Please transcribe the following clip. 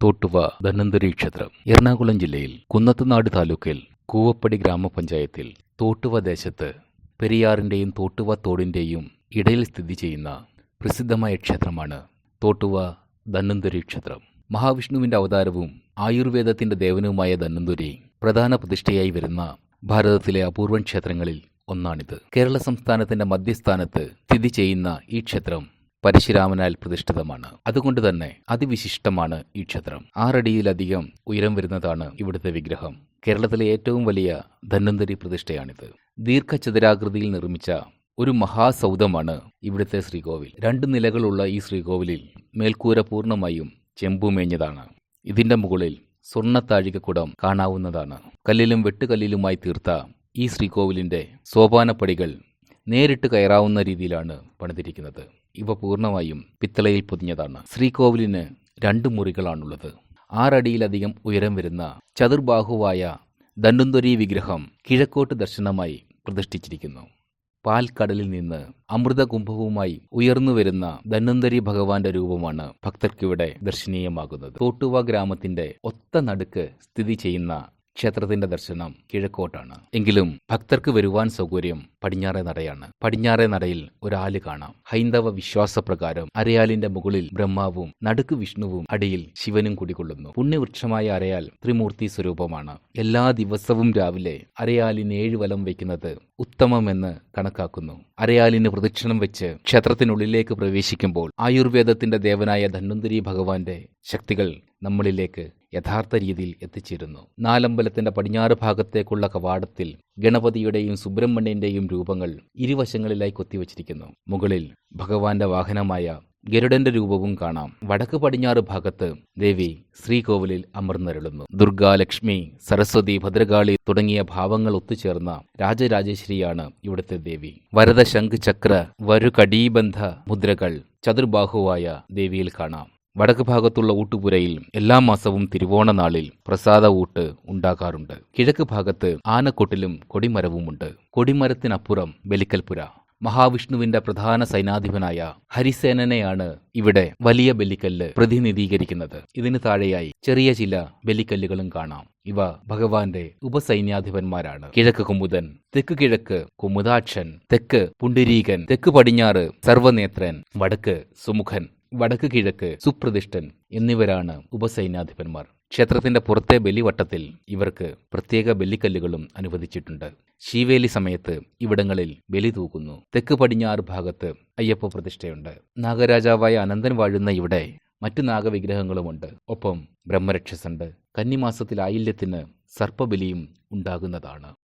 തോട്ടുവ ധന്വന്തരി ക്ഷേത്രം. എറണാകുളം ജില്ലയിൽ കുന്നത്തുനാട് താലൂക്കിൽ കൂവപ്പടി ഗ്രാമപഞ്ചായത്തിൽ തോട്ടുവ ദേശത്ത് പെരിയാറിന്റെയും തോട്ടുവ തോടിന്റെയും ഇടയിൽ സ്ഥിതി ചെയ്യുന്ന പ്രസിദ്ധമായ ക്ഷേത്രമാണ് തോട്ടുവ ധന്വന്തരി ക്ഷേത്രം. മഹാവിഷ്ണുവിന്റെ അവതാരവും ആയുർവേദത്തിന്റെ ദേവനുമായ ധന്വന്തരി പ്രധാന പ്രതിഷ്ഠയായി വരുന്ന ഭാരതത്തിലെ അപൂർവൻ ക്ഷേത്രങ്ങളിൽ ഒന്നാണിത്. കേരള സംസ്ഥാനത്തിന്റെ മധ്യസ്ഥാനത്ത് സ്ഥിതി ചെയ്യുന്ന ഈ ക്ഷേത്രം പരശുരാമനാൽ പ്രതിഷ്ഠിതമാണ്. അതുകൊണ്ട് തന്നെ അതിവിശിഷ്ടമാണ് ഈ ക്ഷേത്രം. ആറടിയിലധികം ഉയരം വരുന്നതാണ് ഇവിടുത്തെ വിഗ്രഹം. കേരളത്തിലെ ഏറ്റവും വലിയ ധന്വന്തരി പ്രതിഷ്ഠയാണിത്. ദീർഘചതുരാകൃതിയിൽ നിർമ്മിച്ച ഒരു മഹാസൗധമാണ് ഇവിടുത്തെ ശ്രീകോവിൽ. രണ്ട് നിലകളുള്ള ഈ ശ്രീകോവിലിൽ മേൽക്കൂര പൂർണമായും ചെമ്പുമേഞ്ഞതാണ്. ഇതിന്റെ മുകളിൽ സ്വർണത്താഴികക്കുടം കാണാവുന്നതാണ്. കല്ലിലും വെട്ടുകല്ലിലുമായി തീർത്ത ഈ ശ്രീകോവിലിന്റെ സോപാനപ്പടികൾ നേരിട്ട് കയറാവുന്ന രീതിയിലാണ് പണിതിരിക്കുന്നത്. ഇവ പൂർണമായും പിത്തളയിൽ പൊതിഞ്ഞതാണ്. ശ്രീകോവിലിന് രണ്ട് മുറികളാണുള്ളത്. ആറടിയിലധികം ഉയരം വരുന്ന ചതുർബാഹുവായ ദണ്ടുന്തൊരി വിഗ്രഹം കിഴക്കോട്ട് ദർശനമായി പ്രതിഷ്ഠിച്ചിരിക്കുന്നു. പാൽക്കടലിൽ നിന്ന് അമൃതകുംഭവുമായി ഉയർന്നു വരുന്ന ധന്വന്തരി ഭഗവാന്റെ രൂപമാണ് ഭക്തർക്കിവിടെ ദർശനീയമാകുന്നത്. തോട്ടുവ ഗ്രാമത്തിന്റെ ഒത്ത നടുക്ക് സ്ഥിതി ചെയ്യുന്ന ക്ഷേത്രത്തിന്റെ ദർശനം കിഴക്കോട്ടാണ്. എങ്കിലും ഭക്തർക്ക് വരുവാൻ സൗകര്യം പടിഞ്ഞാറേ നടയാണ്. പടിഞ്ഞാറേ നടയിൽ ഒരാൽ കാണാം. ഹൈന്ദവ വിശ്വാസപ്രകാരം അരയാലിന്റെ മുകളിൽ ബ്രഹ്മാവും നടുക്ക് വിഷ്ണുവും അടിയിൽ ശിവനും കുടികൊള്ളുന്നു. പുണ്യവൃക്ഷമായ അരയാൽ ത്രിമൂർത്തി സ്വരൂപമാണ്. എല്ലാ ദിവസവും രാവിലെ അരയാലിന് ഏഴ് വലം വയ്ക്കുന്നത് ഉത്തമമെന്ന് കണക്കാക്കുന്നു. അരയാലിന് പ്രദക്ഷിണം വെച്ച് ക്ഷേത്രത്തിനുള്ളിലേക്ക് പ്രവേശിക്കുമ്പോൾ ആയുർവേദത്തിന്റെ ദേവനായ ധന്വന്തരി ഭഗവാന്റെ ശക്തികൾ നമ്മളിലേക്ക് യഥാർത്ഥ രീതിയിൽ എത്തിച്ചിരുന്നു. നാലമ്പലത്തിന്റെ പടിഞ്ഞാറ് ഭാഗത്തേക്കുള്ള കവാടത്തിൽ ഗണപതിയുടെയും സുബ്രഹ്മണ്യന്റെയും രൂപങ്ങൾ ഇരുവശങ്ങളിലായി കൊത്തിവച്ചിരിക്കുന്നു. മുകളിൽ ഭഗവാന്റെ വാഹനമായ ഗരുഡന്റെ രൂപവും കാണാം. വടക്ക് പടിഞ്ഞാറ് ഭാഗത്ത് ദേവി ശ്രീകോവിലിൽ അമർന്നരുളുന്നു. ദുർഗ ലക്ഷ്മി സരസ്വതി ഭദ്രകാളി തുടങ്ങിയ ഭാവങ്ങൾ ഒത്തുചേർന്ന രാജരാജേശ്വരിയാണ് ഇവിടുത്തെ ദേവി. വരദ ശംഖ് ചക്ര വരുകടീബന്ധ മുദ്രകൾ ചതുർബാഹുവായ ദേവിയിൽ കാണാം. വടക്ക് ഭാഗത്തുള്ള ഊട്ടുപുരയിൽ എല്ലാ മാസവും തിരുവോണ നാളിൽ പ്രസാദ ഊട്ട് ഉണ്ടാകാറുണ്ട്. കിഴക്ക് ഭാഗത്ത് ആനക്കൊട്ടിലും കൊടിമരവുമുണ്ട്. കൊടിമരത്തിനപ്പുറം ബലിക്കൽപുര. മഹാവിഷ്ണുവിന്റെ പ്രധാന സൈനാധിപനായ ഹരിസേനനെയാണ് ഇവിടെ വലിയ ബലിക്കല്ല് പ്രതിനിധീകരിക്കുന്നത്. ഇതിന് താഴെയായി ചെറിയ ചില ബലിക്കല്ലുകളും കാണാം. ഇവ ഭഗവാന്റെ ഉപസൈന്യാധിപന്മാരാണ്. കിഴക്ക് കുമുദൻ തെക്ക് കിഴക്ക് കുമുദാക്ഷൻ തെക്ക് പുണ്ടിരീകൻ തെക്ക് പടിഞ്ഞാറ് സർവനേത്രൻ വടക്ക് സുമുഖൻ വടക്ക് കിഴക്ക് സുപ്രതിഷ്ഠൻ എന്നിവരാണ് ഉപസൈന്യാധിപന്മാർ. ക്ഷേത്രത്തിന്റെ പുറത്തെ ബലിവട്ടത്തിൽ ഇവർക്ക് പ്രത്യേക ബലിക്കല്ലുകളും അനുവദിച്ചിട്ടുണ്ട്. ശീവേലി സമയത്ത് ഇവിടങ്ങളിൽ ബലി തൂക്കുന്നു. തെക്ക് പടിഞ്ഞാറ് ഭാഗത്ത് അയ്യപ്പ പ്രതിഷ്ഠയുണ്ട്. നാഗരാജാവായ അനന്തൻ വാഴുന്ന ഇവിടെ മറ്റു നാഗവിഗ്രഹങ്ങളുമുണ്ട്. ഒപ്പം ബ്രഹ്മരക്ഷസുണ്ട് കന്നിമാസത്തിൽ ആയില്യത്തിന് സർപ്പബലിയും ഉണ്ടാകുന്നതാണ്.